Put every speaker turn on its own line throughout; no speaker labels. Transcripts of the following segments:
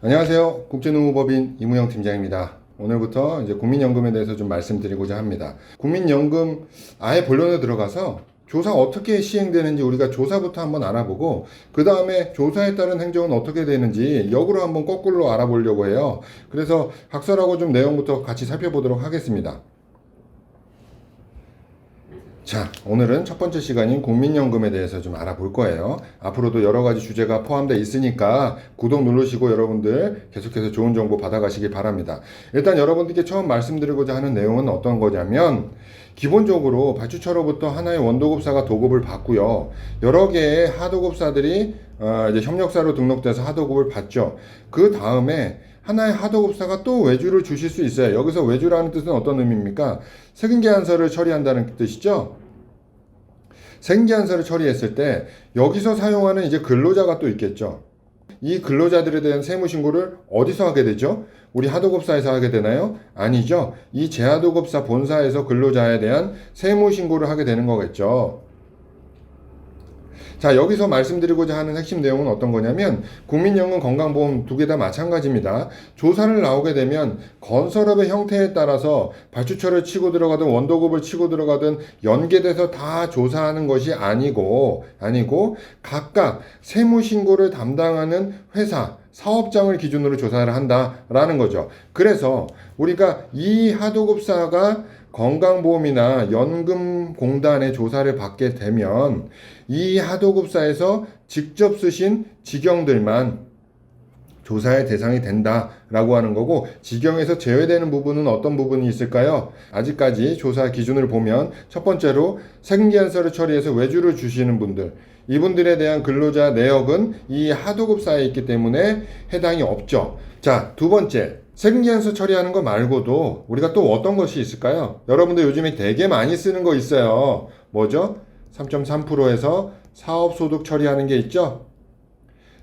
안녕하세요. 국제노무법인 이무영 팀장입니다. 오늘부터 이제 국민연금에 대해서 좀 말씀드리고자 합니다. 국민연금 아예 본론에 들어가서 조사 어떻게 시행되는지 우리가 조사부터 한번 알아보고 그 다음에 조사에 따른 행정은 어떻게 되는지 역으로 한번 거꾸로 알아보려고 해요. 그래서 각설하고 좀 내용부터 같이 살펴보도록 하겠습니다. 자, 오늘은 첫 번째 시간인 국민연금에 대해서 좀 알아볼 거예요. 앞으로도 여러 가지 주제가 포함되어 있으니까 구독 누르시고 여러분들 계속해서 좋은 정보 받아가시기 바랍니다. 일단 여러분들께 처음 말씀드리고자 하는 내용은 어떤 거냐면, 기본적으로 발주처로부터 하나의 원도급사가 도급을 받고요. 여러 개의 하도급사들이 어, 이제 협력사로 등록돼서 하도급을 받죠. 그 다음에 하나의 하도급사가 또 외주를 주실 수 있어요. 여기서 외주라는 뜻은 어떤 의미입니까? 세금계안서를 처리한다는 뜻이죠. 생계안서를 처리했을 때 여기서 사용하는 이제 근로자가 또 있겠죠. 이 근로자들에 대한 세무신고를 어디서 하게 되죠? 우리 하도급사에서 하게 되나요? 아니죠. 이 제하도급사 본사에서 근로자에 대한 세무신고를 하게 되는 거겠죠. 자, 여기서 말씀드리고자 하는 핵심 내용은 어떤 거냐면, 국민연금 건강보험 두 개 다 마찬가지입니다. 조사를 나오게 되면, 건설업의 형태에 따라서 발주처를 치고 들어가든 원도급을 치고 들어가든 연계돼서 다 조사하는 것이 아니고, 아니고, 각각 세무 신고를 담당하는 회사, 사업장을 기준으로 조사를 한다라는 거죠. 그래서 우리가 이 하도급사가 건강보험이나 연금공단의 조사를 받게 되면 이 하도급사에서 직접 쓰신 직영들만 조사의 대상이 된다라고 하는 거고 직영에서 제외되는 부분은 어떤 부분이 있을까요? 아직까지 조사 기준을 보면 첫 번째로 세금계안서를 처리해서 외주를 주시는 분들 이분들에 대한 근로자 내역은 이 하도급사에 있기 때문에 해당이 없죠. 자, 두 번째. 세금계안서 처리하는 거 말고도 우리가 또 어떤 것이 있을까요? 여러분들 요즘에 되게 많이 쓰는 거 있어요. 뭐죠? 3.3%에서 사업소득 처리하는 게 있죠?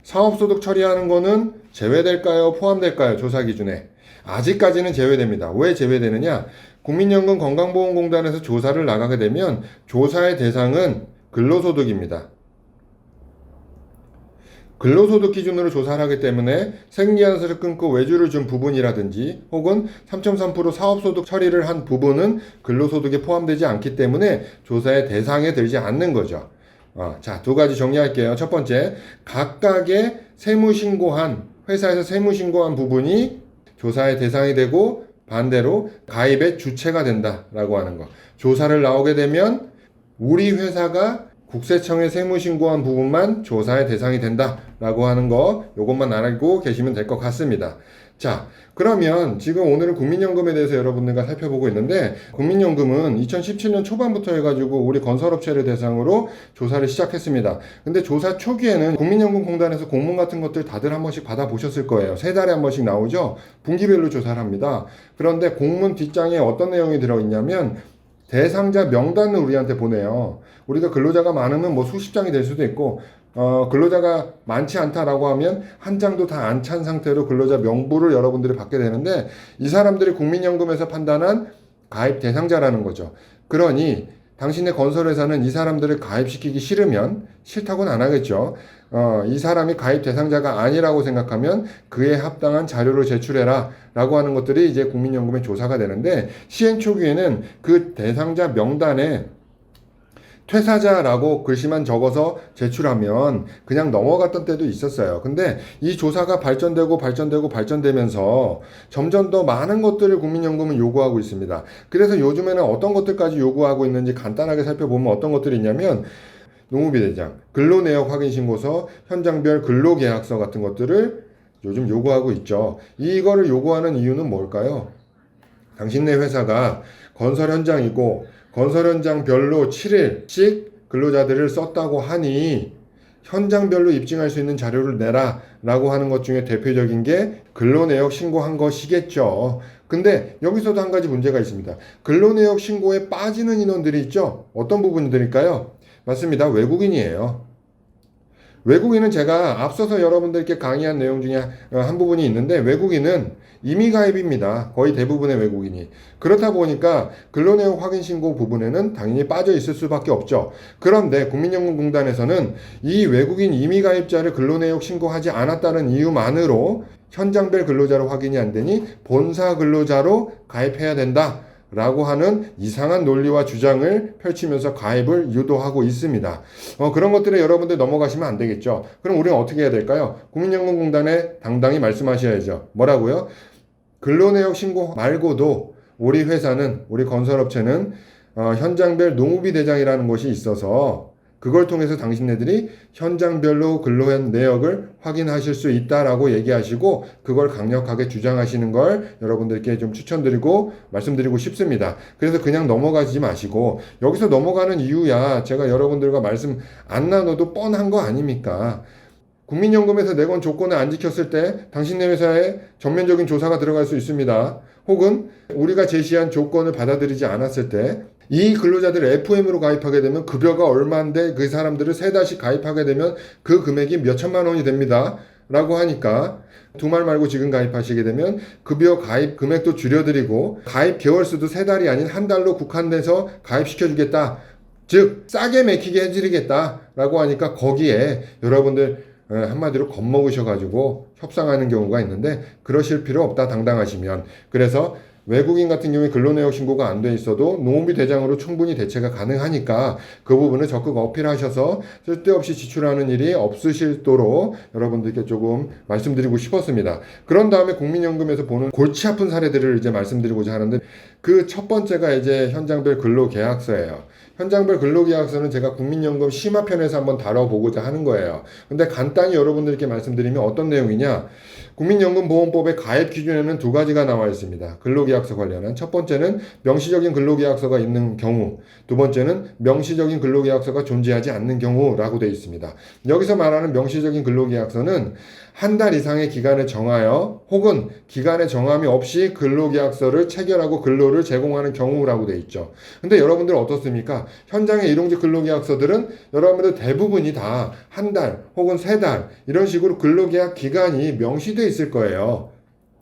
사업소득 처리하는 거는 제외될까요? 포함될까요? 조사 기준에. 아직까지는 제외됩니다. 왜 제외되느냐? 국민연금 건강보험공단에서 조사를 나가게 되면 조사의 대상은 근로소득입니다. 근로소득 기준으로 조사를 하기 때문에 생계안서를 끊고 외주를 준 부분이라든지 혹은 3.3% 사업소득 처리를 한 부분은 근로소득에 포함되지 않기 때문에 조사의 대상에 들지 않는 거죠. 어, 자, 두 가지 정리할게요. 첫 번째, 각각의 세무신고한, 회사에서 세무신고한 부분이 조사의 대상이 되고 반대로 가입의 주체가 된다라고 하는 거. 조사를 나오게 되면 우리 회사가 국세청에 세무신고한 부분만 조사의 대상이 된다라고 하는 거 요것만 알고 계시면 될 것 같습니다. 자, 그러면 지금 오늘은 국민연금에 대해서 여러분들과 살펴보고 있는데 국민연금은 2017년 초반부터 해가지고 우리 건설업체를 대상으로 조사를 시작했습니다. 근데 조사 초기에는 국민연금공단에서 공문 같은 것들 다들 한 번씩 받아보셨을 거예요. 세 달에 한 번씩 나오죠. 분기별로 조사를 합니다. 그런데 공문 뒷장에 어떤 내용이 들어있냐면 대상자 명단을 우리한테 보내요. 우리가 근로자가 많으면 뭐 수십 장이 될 수도 있고, 어, 근로자가 많지 않다라고 하면 한 장도 다 안 찬 상태로 근로자 명부를 여러분들이 받게 되는데, 이 사람들이 국민연금에서 판단한 가입 대상자라는 거죠. 그러니, 당신의 건설회사는 이 사람들을 가입시키기 싫으면, 싫다고는 안 하겠죠. 어, 이 사람이 가입 대상자가 아니라고 생각하면 그에 합당한 자료를 제출해라 라고 하는 것들이 이제 국민연금의 조사가 되는데 시행 초기에는 그 대상자 명단에 퇴사자라고 글씨만 적어서 제출하면 그냥 넘어갔던 때도 있었어요. 근데 이 조사가 발전되고 발전되고 발전되면서 점점 더 많은 것들을 국민연금은 요구하고 있습니다. 그래서 요즘에는 어떤 것들까지 요구하고 있는지 간단하게 살펴보면 어떤 것들이 있냐면 농업비대장, 근로내역 확인신고서, 현장별 근로계약서 같은 것들을 요즘 요구하고 있죠. 이거를 요구하는 이유는 뭘까요? 당신네 회사가 건설 현장이고 건설 현장별로 7일씩 근로자들을 썼다고 하니 현장별로 입증할 수 있는 자료를 내라 라고 하는 것 중에 대표적인 게 근로내역 신고한 것이겠죠. 근데 여기서도 한 가지 문제가 있습니다. 근로내역 신고에 빠지는 인원들이 있죠. 어떤 부분들일까요? 맞습니다. 외국인이에요. 외국인은 제가 앞서서 여러분들께 강의한 내용 중에 한 부분이 있는데 외국인은 이미 가입입니다. 거의 대부분의 외국인이. 그렇다 보니까 근로내역 확인 신고 부분에는 당연히 빠져 있을 수밖에 없죠. 그런데 국민연금공단에서는 이 외국인 이미 가입자를 근로내역 신고하지 않았다는 이유만으로 현장별 근로자로 확인이 안 되니 본사 근로자로 가입해야 된다. 라고 하는 이상한 논리와 주장을 펼치면서 가입을 유도하고 있습니다. 어, 그런 것들에 여러분들 넘어가시면 안 되겠죠. 그럼 우리는 어떻게 해야 될까요? 국민연금공단에 당당히 말씀하셔야죠. 뭐라고요? 근로내역 신고 말고도 우리 회사는, 우리 건설업체는 어, 현장별 농우비 대장이라는 것이 있어서 그걸 통해서 당신네들이 현장별로 근로한 내역을 확인하실 수 있다라고 얘기하시고 그걸 강력하게 주장하시는 걸 여러분들께 좀 추천드리고 말씀드리고 싶습니다. 그래서 그냥 넘어가지 마시고 여기서 넘어가는 이유야 제가 여러분들과 말씀 안 나눠도 뻔한 거 아닙니까? 국민연금에서 내건 조건을 안 지켰을 때 당신네 회사에 전면적인 조사가 들어갈 수 있습니다. 혹은 우리가 제시한 조건을 받아들이지 않았을 때 이 근로자들을 FM으로 가입하게 되면 급여가 얼마인데 그 사람들을 세 달씩 가입하게 되면 그 금액이 몇 천만 원이 됩니다. 라고 하니까 두말 말고 지금 가입하시게 되면 급여 가입 금액도 줄여드리고 가입 개월수도 세 달이 아닌 한 달로 국한돼서 가입시켜주겠다. 즉 싸게 맥히게 해드리겠다. 라고 하니까 거기에 여러분들 에, 한마디로 겁먹으셔가지고 협상하는 경우가 있는데 그러실 필요 없다 당당하시면 그래서 외국인 같은 경우에 근로내역 신고가 안 돼 있어도 노무비 대장으로 충분히 대체가 가능하니까 그 부분을 적극 어필하셔서 쓸데없이 지출하는 일이 없으실도록 여러분들께 조금 말씀드리고 싶었습니다. 그런 다음에 국민연금에서 보는 골치 아픈 사례들을 이제 말씀드리고자 하는데 그 첫 번째가 이제 현장별 근로계약서예요. 현장별 근로계약서는 제가 국민연금 심화편에서 한번 다뤄보고자 하는 거예요. 근데 간단히 여러분들께 말씀드리면 어떤 내용이냐? 국민연금보험법의 가입 기준에는 두 가지가 나와 있습니다. 근로계약서 관련한 첫 번째는 명시적인 근로계약서가 있는 경우, 두 번째는 명시적인 근로계약서가 존재하지 않는 경우라고 되어 있습니다. 여기서 말하는 명시적인 근로계약서는 한 달 이상의 기간을 정하여 혹은 기간의 정함이 없이 근로계약서를 체결하고 근로를 제공하는 경우라고 되어 있죠. 근데 여러분들 어떻습니까? 현장의 일용직 근로계약서들은 여러분들 대부분이 다 한 달 혹은 세 달 이런 식으로 근로계약 기간이 명시되어 있을 거예요.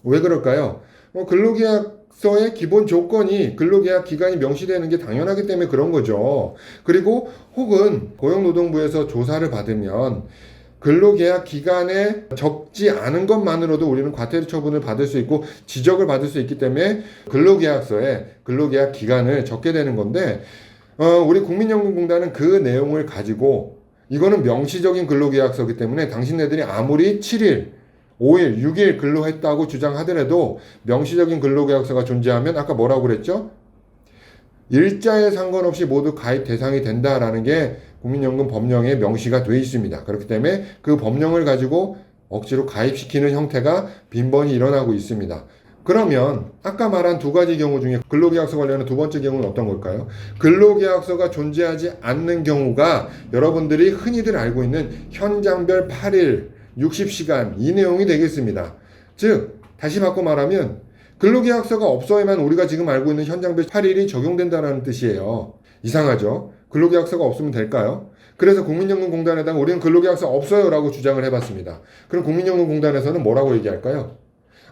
왜 그럴까요? 뭐 근로계약 서의 기본 조건이 근로계약 기간이 명시되는 게 당연하기 때문에 그런 거죠. 그리고 혹은 고용노동부에서 조사를 받으면 근로계약 기간에 적지 않은 것만으로도 우리는 과태료 처분을 받을 수 있고 지적을 받을 수 있기 때문에 근로계약서에 근로계약 기간을 적게 되는 건데 어, 우리 국민연금공단은 그 내용을 가지고 이거는 명시적인 근로계약서기 때문에 당신네들이 아무리 7일 5일, 6일 근로했다고 주장하더라도 명시적인 근로계약서가 존재하면 아까 뭐라고 그랬죠? 일자에 상관없이 모두 가입 대상이 된다라는 게 국민연금 법령에 명시가 돼 있습니다. 그렇기 때문에 그 법령을 가지고 억지로 가입시키는 형태가 빈번히 일어나고 있습니다. 그러면 아까 말한 두 가지 경우 중에 근로계약서 관련한 두 번째 경우는 어떤 걸까요? 근로계약서가 존재하지 않는 경우가 여러분들이 흔히들 알고 있는 현장별 8일, 60시간 이 내용이 되겠습니다. 즉 다시 바꿔 말하면 근로계약서가 없어야만 우리가 지금 알고 있는 현장별 8일이 적용된다는 뜻이에요. 이상하죠? 근로계약서가 없으면 될까요? 그래서 국민연금공단에다가 우리는 근로계약서 없어요라고 주장을 해봤습니다. 그럼 국민연금공단에서는 뭐라고 얘기할까요?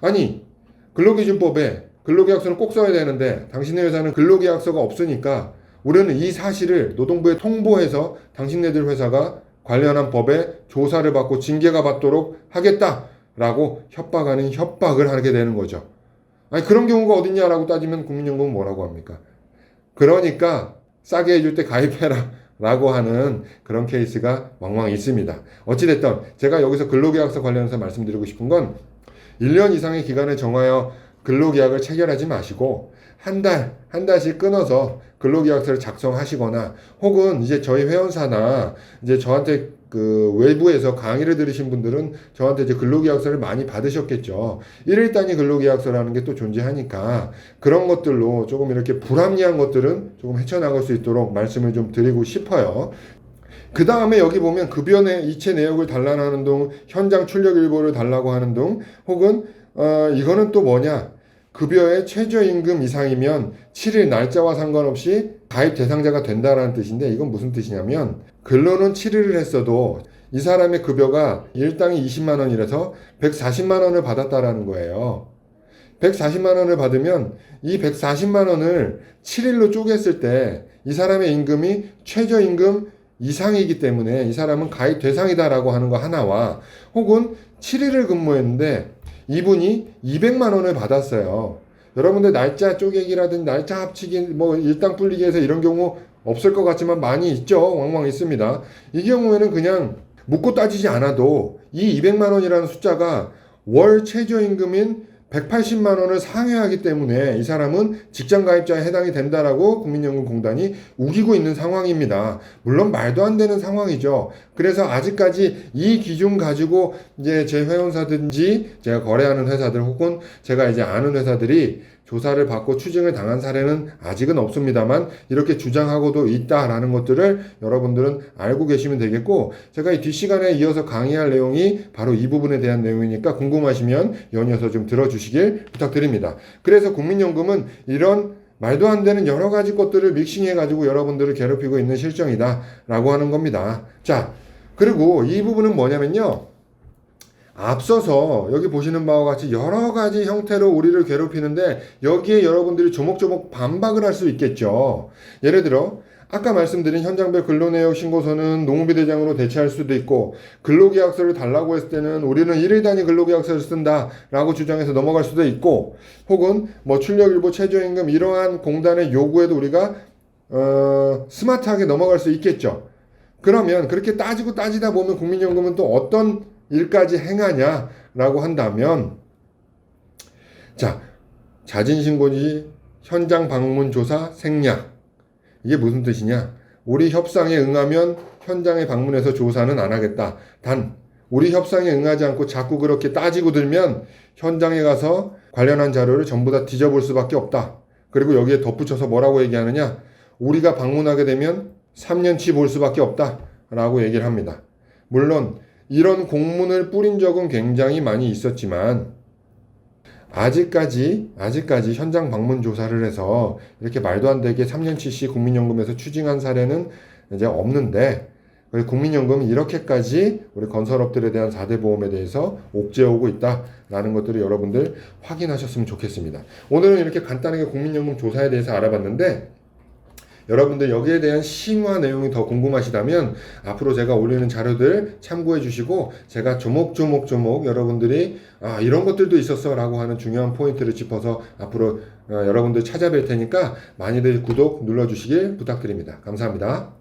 아니 근로기준법에 근로계약서는 꼭 써야 되는데 당신네 회사는 근로계약서가 없으니까 우리는 이 사실을 노동부에 통보해서 당신네들 회사가 관련한 법에 조사를 받고 징계가 받도록 하겠다라고 협박하는 협박을 하게 되는 거죠. 아니 그런 경우가 어딨냐라고 따지면 국민연금은 뭐라고 합니까? 그러니까 싸게 해줄 때 가입해라. 라고 하는 그런 케이스가 왕왕 있습니다. 어찌됐든 제가 여기서 근로계약서 관련해서 말씀드리고 싶은 건 1년 이상의 기간을 정하여 근로계약을 체결하지 마시고 한 달, 한 달씩 끊어서 근로계약서를 작성하시거나 혹은 이제 저희 회원사나 이제 저한테 그 외부에서 강의를 들으신 분들은 저한테 이제 근로계약서를 많이 받으셨겠죠. 1일 단위 근로계약서라는 게 또 존재하니까 그런 것들로 조금 이렇게 불합리한 것들은 조금 헤쳐나갈 수 있도록 말씀을 좀 드리고 싶어요. 그 다음에 여기 보면 급여 내 이체 내역을 달라는 등 현장 출력 일보를 달라고 하는 등 혹은 어 이거는 또 뭐냐 급여의 최저임금 이상이면 7일 날짜와 상관없이 가입 대상자가 된다라는 뜻인데 이건 무슨 뜻이냐면 근로는 7일을 했어도 이 사람의 급여가 일당이 20만 원이라서 140만 원을 받았다라는 거예요. 140만 원을 받으면 이 140만 원을 7일로 쪼갰을 때 이 사람의 임금이 최저임금 이상이기 때문에 이 사람은 가입 대상이다라고 하는 거 하나와 혹은 7일을 근무했는데 이분이 200만 원을 받았어요. 여러분들 날짜 쪼개기라든지 날짜 합치기 뭐 일당 불리기 해서 이런 경우 없을 것 같지만 많이 있죠. 왕왕 있습니다. 이 경우에는 그냥 묻고 따지지 않아도 이 200만 원이라는 숫자가 월 최저임금인 180만 원을 상회하기 때문에 이 사람은 직장 가입자에 해당이 된다라고 국민연금공단이 우기고 있는 상황입니다. 물론 말도 안 되는 상황이죠. 그래서 아직까지 이 기준 가지고 이제 제 회원사든지 제가 거래하는 회사들 혹은 제가 이제 아는 회사들이 조사를 받고 추징을 당한 사례는 아직은 없습니다만 이렇게 주장하고도 있다라는 것들을 여러분들은 알고 계시면 되겠고 제가 이 뒷시간에 이어서 강의할 내용이 바로 이 부분에 대한 내용이니까 궁금하시면 연이어서 좀 들어주시길 부탁드립니다. 그래서 국민연금은 이런 말도 안 되는 여러 가지 것들을 믹싱해 가지고 여러분들을 괴롭히고 있는 실정이다 라고 하는 겁니다. 자, 그리고 이 부분은 뭐냐면요. 앞서서 여기 보시는 바와 같이 여러 가지 형태로 우리를 괴롭히는데 여기에 여러분들이 조목조목 반박을 할 수 있겠죠. 예를 들어 아까 말씀드린 현장별 근로내역 신고서는 농업비대장으로 대체할 수도 있고 근로계약서를 달라고 했을 때는 우리는 일일 단위 근로계약서를 쓴다라고 주장해서 넘어갈 수도 있고 혹은 뭐 출력일보 최저임금 이러한 공단의 요구에도 우리가 어, 스마트하게 넘어갈 수 있겠죠. 그러면 그렇게 따지고 따지다 보면 국민연금은 또 어떤 일까지 행하냐라고 한다면 자 자진신고지 현장 방문 조사 생략. 이게 무슨 뜻이냐? 우리 협상에 응하면 현장에 방문해서 조사는 안 하겠다. 단 우리 협상에 응하지 않고 자꾸 그렇게 따지고 들면 현장에 가서 관련한 자료를 전부 다 뒤져볼 수밖에 없다. 그리고 여기에 덧붙여서 뭐라고 얘기하느냐? 우리가 방문하게 되면 3년치 볼 수밖에 없다. 라고 얘기를 합니다. 물론 이런 공문을 뿌린 적은 굉장히 많이 있었지만 아직까지 아직까지 현장 방문 조사를 해서 이렇게 말도 안 되게 3년치씩 국민연금에서 추징한 사례는 이제 없는데 그래서 국민연금은 이렇게까지 우리 건설업들에 대한 4대 보험에 대해서 옥죄어오고 있다라는 것들을 여러분들 확인하셨으면 좋겠습니다. 오늘은 이렇게 간단하게 국민연금 조사에 대해서 알아봤는데 여러분들 여기에 대한 심화 내용이 더 궁금하시다면 앞으로 제가 올리는 자료들 참고해 주시고 제가 조목조목조목 여러분들이 아 이런 것들도 있었어 라고 하는 중요한 포인트를 짚어서 앞으로 어, 여러분들 찾아뵐 테니까 많이들 구독 눌러 주시길 부탁드립니다. 감사합니다.